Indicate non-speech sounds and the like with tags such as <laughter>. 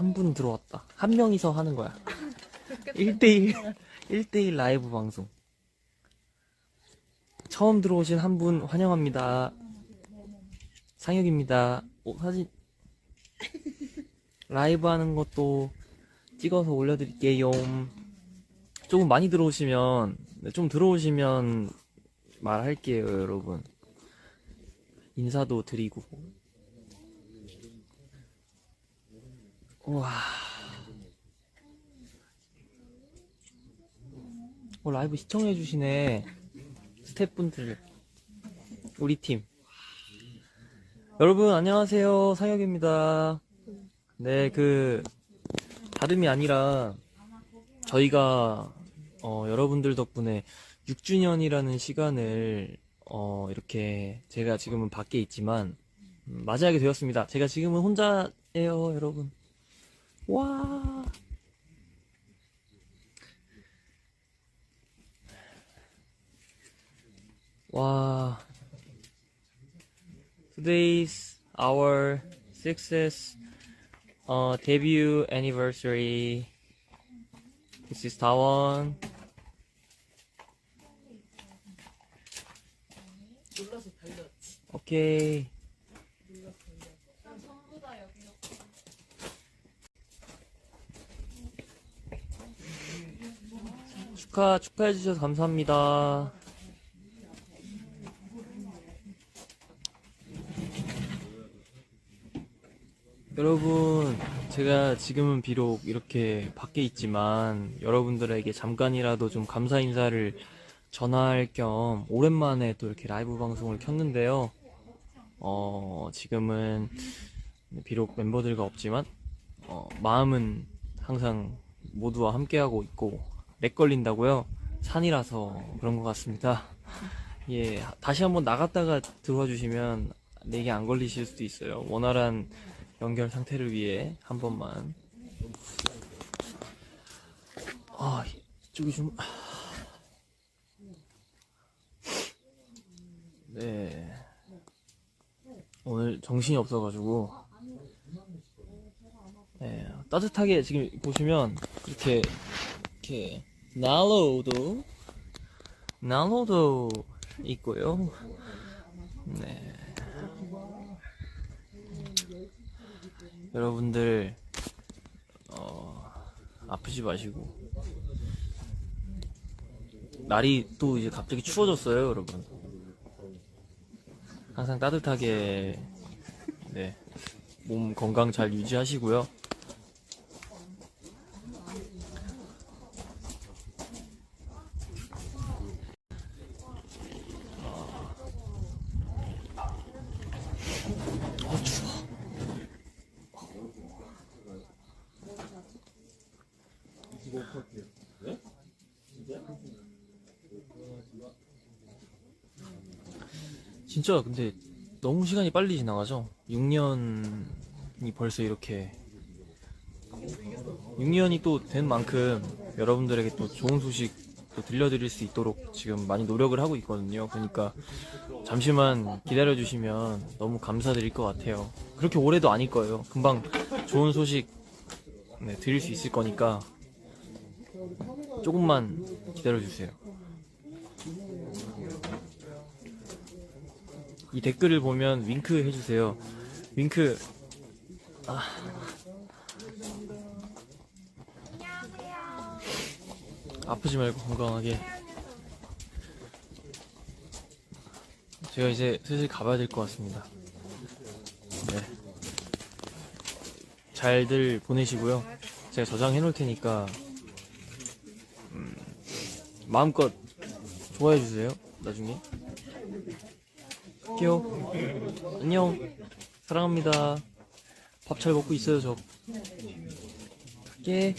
한 분 들어왔다. 한 명이서 하는 거야. 1대1, 1대1 라이브 방송. 처음 들어오신 한 분 환영합니다. 상혁입니다. 오, 사진. 라이브 하는 것도 찍어서 올려드릴게요. 조금 많이 들어오시면, 네, 좀 들어오시면 말할게요, 여러분. 인사도 드리고. 우와. 어, 라이브 시청해주시네. 스태프분들. 우리 팀. 여러분, 안녕하세요. 상혁입니다. 네, 그, 다름이 아니라, 저희가, 어, 여러분들 덕분에 6주년이라는 시간을, 어, 이렇게, 제가 지금은 밖에 있지만, 음, 맞이하게 되었습니다. 제가 지금은 혼자예요, 여러분. 와. 와. Today's our sixth uh, debut anniversary. This is Taiwan. 오케이. 축하, 축하해 주셔서 감사합니다. 여러분, 제가 지금은 비록 이렇게 밖에 있지만 여러분들에게 잠깐이라도 좀 감사 인사를 전할 겸 오랜만에 또 이렇게 라이브 방송을 켰는데요. 어, 지금은 비록 멤버들과 없지만 어, 마음은 항상 모두와 함께하고 있고 렉 걸린다고요? 산이라서 그런 것 같습니다. <laughs> 예, 다시 한번 나갔다가 들어와 주시면 렉이 안 걸리실 수도 있어요. 원활한 연결 상태를 위해 한 번만. 아, 이쪽이 좀. 네. 오늘 정신이 없어가지고. 네, 따뜻하게 지금 보시면 이렇게 이렇게 난로도 난로도 있고요. 네. 여러분들 어, 아프지 마시고 날이 또 이제 갑자기 추워졌어요, 여러분. 항상 따뜻하게 네, 몸 건강 잘 유지하시고요. 진짜 근데 너무 시간이 빨리 지나가죠? 6년이 벌써 이렇게 6년이 또 된 만큼 여러분들에게 또 좋은 소식 또 들려드릴 수 있도록 지금 많이 노력을 하고 있거든요. 그러니까 잠시만 기다려 주시면 너무 감사드릴 것 같아요. 그렇게 오래도 아닐 거예요. 금방 좋은 소식 네, 드릴 수 있을 거니까 조금만 기다려 주세요. 이 댓글을 보면 윙크 해주세요. 윙크. 아. 아프지 말고 건강하게. 제가 이제 슬슬 가봐야 될 것 같습니다. 네. 잘들 보내시고요. 제가 저장해 놓을 테니까 음, 마음껏 좋아해 주세요. 나중에. 갈게요. 안녕. 사랑합니다. 밥 잘 먹고 있어요, 저. 갈게.